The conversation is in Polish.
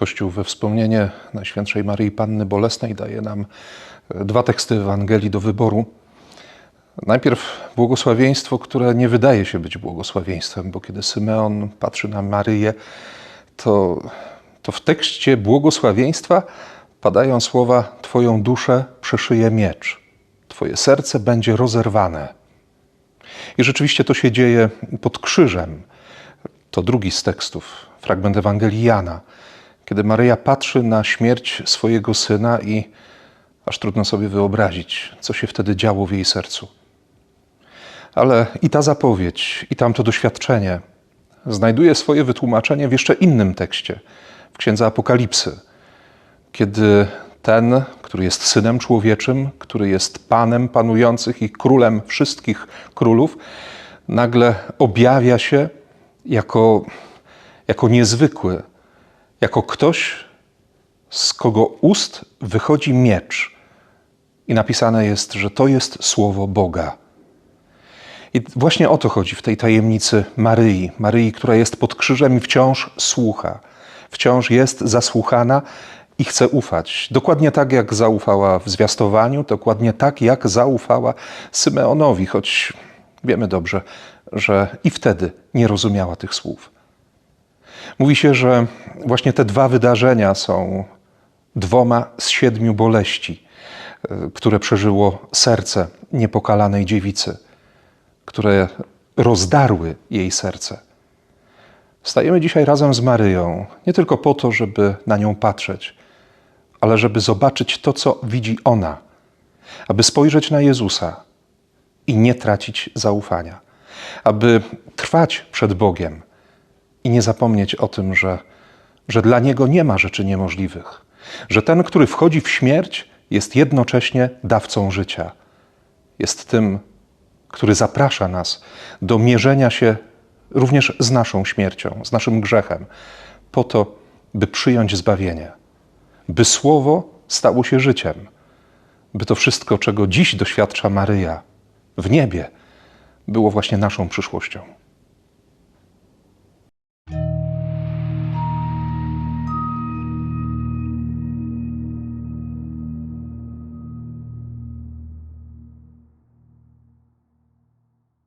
Kościół we wspomnienie Najświętszej Maryi Panny Bolesnej daje nam e, dwa teksty Ewangelii do wyboru. Najpierw błogosławieństwo, które nie wydaje się być błogosławieństwem, bo kiedy Symeon patrzy na Maryję, to, to w tekście błogosławieństwa padają słowa: Twoją duszę przeszyje miecz, Twoje serce będzie rozerwane. I rzeczywiście to się dzieje pod krzyżem. To drugi z tekstów, fragment Ewangelii Jana, kiedy Maryja patrzy na śmierć swojego syna i aż trudno sobie wyobrazić, co się wtedy działo w jej sercu. Ale i ta zapowiedź, i tamto doświadczenie znajduje swoje wytłumaczenie w jeszcze innym tekście, w Księdze Apokalipsy, kiedy ten, który jest synem człowieczym, który jest panem panujących i królem wszystkich królów, nagle objawia się jako, jako niezwykły, jako ktoś, z kogo ust wychodzi miecz. I napisane jest, że to jest słowo Boga. I właśnie o to chodzi w tej tajemnicy Maryi. Maryi, która jest pod krzyżem i wciąż słucha, wciąż jest zasłuchana i chce ufać. Dokładnie tak, jak zaufała w zwiastowaniu, dokładnie tak, jak zaufała Symeonowi, choć wiemy dobrze, że i wtedy nie rozumiała tych słów. Mówi się, że właśnie te dwa wydarzenia są dwoma z siedmiu boleści, y, które przeżyło serce niepokalanej dziewicy, które rozdarły jej serce. Stajemy dzisiaj razem z Maryją, nie tylko po to, żeby na nią patrzeć, ale żeby zobaczyć to, co widzi ona, aby spojrzeć na Jezusa i nie tracić zaufania, aby trwać przed Bogiem i nie zapomnieć o tym, że, że dla Niego nie ma rzeczy niemożliwych, że ten, który wchodzi w śmierć, jest jednocześnie dawcą życia, jest tym, który zaprasza nas do mierzenia się również z naszą śmiercią, z naszym grzechem, po to, by przyjąć zbawienie, by słowo stało się życiem, by to wszystko, czego dziś doświadcza Maryja w niebie, było właśnie naszą przyszłością.